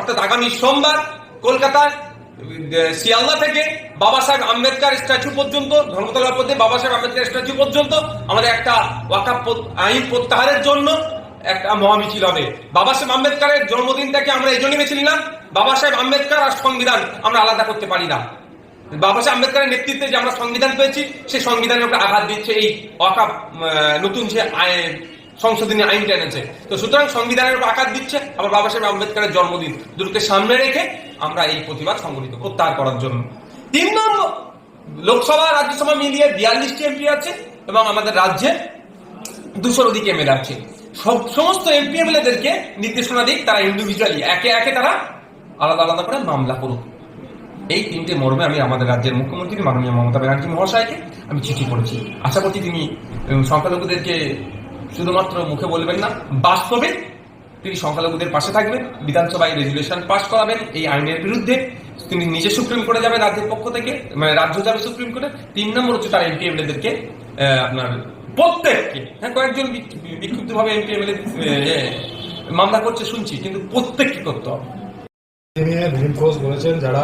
অর্থাৎ আগামী সোমবার কলকাতায় শিয়ালদা থেকে বাবা সাহেব আম্বেদকর স্ট্যাচু পর্যন্ত, ধর্মতলার পথে বাবা সাহেব আম্বেদকর স্ট্যাচু পর্যন্ত আমাদের একটা ওয়াকাপ প- আইন প্রত্যাহারের জন্য একটা মহামিছিল হবে বাবা সাহেব আম্বেদকারের জন্মদিনটাকে আমরা এই জন্য বেছে নিলাম বাবা সাহেব আম্বেদকর আর সংবিধান আমরা আলাদা করতে পারি না। বাবা সাহেব আম্বেদকরের নেতৃত্বে যে আমরা সংবিধান পেয়েছি, সেই সংবিধানের উপরে আঘাত দিচ্ছে এই অকাপ নতুন যে সংশোধনী আইনটা এনেছে। তো সুতরাং সংবিধানের উপর আঘাত দিচ্ছে, আবার বাবা সাহেব আম্বেদকরের জন্মদিন। দুটোকে সামনে রেখে আমরা এই প্রতিবাদ সংগঠিত প্রত্যাহার করার জন্য। তিন নম্বর, লোকসভা, রাজ্যসভা মিলিয়ে বিয়াল্লিশটি এমপি আছে এবং আমাদের রাজ্যে দুশোর অধিক এমএলএ আছে। সব, সমস্ত এমপি এমএলএদেরকে নির্দেশনা দিক, তারা ইন্ডিভিজুয়ালি একে একে তারা আলাদা আলাদা করে মামলা করুক। এই তিনটে মর্মে আমি আমাদের রাজ্যের মুখ্যমন্ত্রী মাননীয় মমতা ব্যানার্জি মহাশয়কে আমি চিঠি করেছি আশা করছি তিনি সংখ্যালঘুদেরকে শুধুমাত্র মুখে বলবেন না, বাস্তবে তিনি সংখ্যালঘুদের পাশে থাকবেন, বিধানসভায় রেজুলেশন পাশ করাবেন, এই আইনের বিরুদ্ধে তিনি নিজে সুপ্রিম কোর্টে যাবেন, রাজ্যের পক্ষ থেকে মানে রাজ্য যাবে সুপ্রিম কোর্টে, তিন নম্বর হচ্ছে তার এমপি এমএলএদেরকে আপনার প্রত্যেককে হ্যাঁ কয়েকজন বিক্ষুব্ধ ভাবে এমপি এমএলএ মামলা করছে শুনছি, কিন্তু প্রত্যেককে করতে হবে। দিলীপ ঘোষ বলেছেন, যারা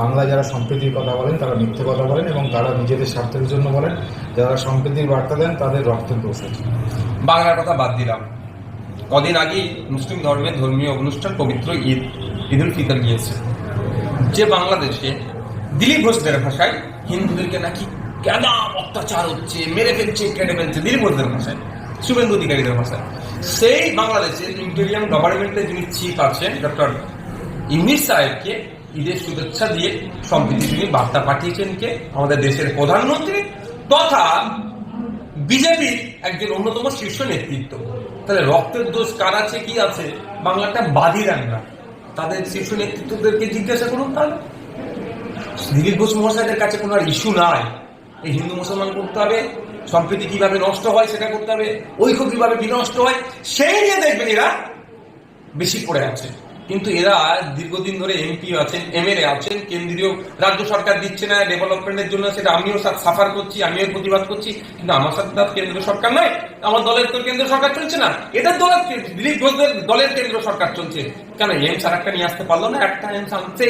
বাংলায় যারা সম্প্রীতির কথা বলেন, তারা মিথ্যে কথা বলেন এবং তারা নিজেদের স্বার্থের জন্য বলেন, যারা সম্প্রীতির বার্তা দেন, তাদের রক্তের দোষ বাংলার কথা বাদ দিলাম। কদিন আগেই মুসলিম ধর্মের ধর্মীয় অনুষ্ঠান পবিত্র ঈদ ঈদ উল ফিতর গিয়েছে। যে বাংলাদেশে দিলীপ ঘোষদের ভাষায় হিন্দুদেরকে নাকি কেনা অত্যাচার হচ্ছে, মেরে ফেলছে, কেটে ফেলছে দিলীপ ঘোষদের ভাষায়, শুভেন্দু অধিকারীদের ভাষায়। সেই বাংলাদেশের ইন্টেরিয়াম গভর্নমেন্টের যিনি চিফ আছেন, ডক্টর ইংলিশ সাহেবকে ঈদের শুভেচ্ছা দিয়ে সম্প্রীতি তিনি বার্তা পাঠিয়েছেন কে? আমাদের দেশের প্রধানমন্ত্রী তথা বিজেপির একজন অন্যতম শীর্ষ নেতৃত্ব। তাহলে রক্তের দোষ কার আছে, কি আছে? বাংলাটা বাদই রান্না তাদের শীর্ষ নেতৃত্বদেরকে জিজ্ঞাসা করুন তাহলে। দিলীপ ঘোষ মহাশয়দের কাছে কোনো আর ইস্যু নাই। এই হিন্দু মুসলমান করতে হবে, সম্প্রীতি কীভাবে নষ্ট হয় সেটা করতে হবে, ঐক্য কীভাবে বিনষ্ট হয়, সেই নিয়ে দেখবেন এরা বেশি পড়ে আছে। কিন্তু এরা দীর্ঘদিন ধরে এমপি আছেন এমএলএ আছেন, কেন্দ্রীয় রাজ্য সরকার দিচ্ছে না ডেভেলপমেন্টের জন্য সেটা আমিও সাফার করছি, আমিও প্রতিবাদ করছি, কিন্তু আমার সাথে তার কেন্দ্র সরকার নয় আমার দলের তো কেন্দ্র সরকার চলছে না, এদের দলের দিলীপ ঘোষদের দলের কেন্দ্র সরকার চলছে। কেন এমস আর একটা নিয়ে আসতে পারল না, একটা এমস আনছে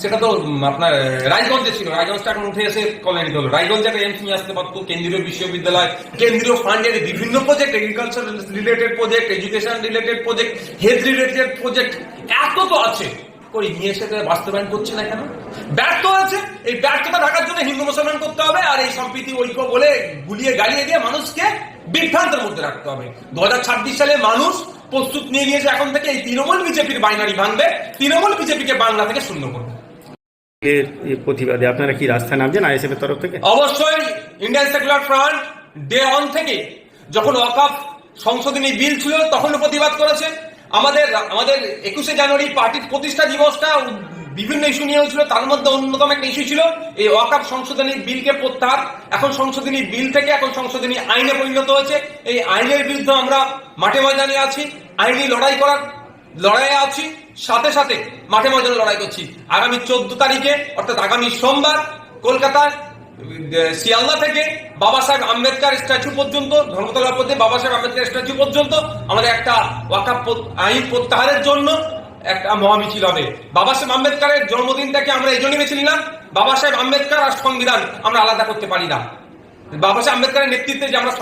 সেটা তো আপনার রায়গঞ্জে ছিল। রায়গঞ্জটা এখন উঠে এসে কল্যাণীতে হলো। রায়গঞ্জে একটা এমস নিয়ে আসতে পারতো, কেন্দ্রীয় বিশ্ববিদ্যালয়, কেন্দ্রীয় ফান্ডের বিভিন্ন project agriculture related project education related project health related project এত তো আছে। কই, নিয়ে এসে বাস্তবায়ন করছে না কেন? ব্যর্থ আছে এই ব্যর্থতা ঢাকার জন্য হিন্দু মুসলমান করতে হবে আর এই সম্প্রীতি, ঐক্য বলে গুলিয়ে গালিয়ে দিয়ে মানুষকে বিভ্রান্তের মধ্যে রাখতে হবে। দু হাজার ছাব্বিশ সালে মানুষ প্রস্তুত নিয়ে নিয়েছে এখন থেকে এই তৃণমূল বিজেপির বাইনারি ভাঙবে। তৃণমূল বিজেপিকে বাংলা থেকে শূন্য করবে। এর প্রতিবাদে। আপনারা কি রাস্তায় নামছেন আইএসএফ এর তরফ থেকে? অবশ্যই, Indian secular front, day one থেকে যখন ওয়াকাফ সংশোধনী বিল ছিল তখন প্রতিবাদ করেছে। আমাদের আমাদের একুশে জানুয়ারি পার্টির প্রতিষ্ঠা দিবসটা বিভিন্ন ইস্যু নিয়ে হয়েছিল তার মধ্যে অন্যতম একটা ইস্যু ছিল, এই ওয়াকাফ সংশোধনী বিলকে প্রত্যাহার। এখন সংশোধনী বিল থেকে এখন সংশোধনী আইনে পরিণত হয়েছে। এই আইনের বিরুদ্ধে আমরা মাঠে ময়দানে আছি। আইনি লড়াই করার লড়াইয়ে আছি সাথে সাথে মাঠে ময়দানে লড়াই করছি। আগামী চোদ্দ তারিখে অর্থাৎ আগামী সোমবার কলকাতায় আহ, শিয়ালদা থেকে বাবা সাহেব আম্বেদকার স্ট্যাচু পর্যন্ত ধর্মতলার পথে বাবা সাহেব আম্বেদকার স্ট্যাচু পর্যন্ত আমাদের একটা ওয়াকাপ আইন প্রত্যাহারের জন্য একটা মহামিছিল হবে। বাবা সাহেব আম্বেদকরের জন্মদিনটাকে আমরা এই জন্য বেছে নিলাম বাবা সাহেব আম্বেদকার আর সংবিধান আমরা আলাদা করতে পারি না। বাবা সাহেব আম্বেদকারের নেতৃত্বে যে আমরা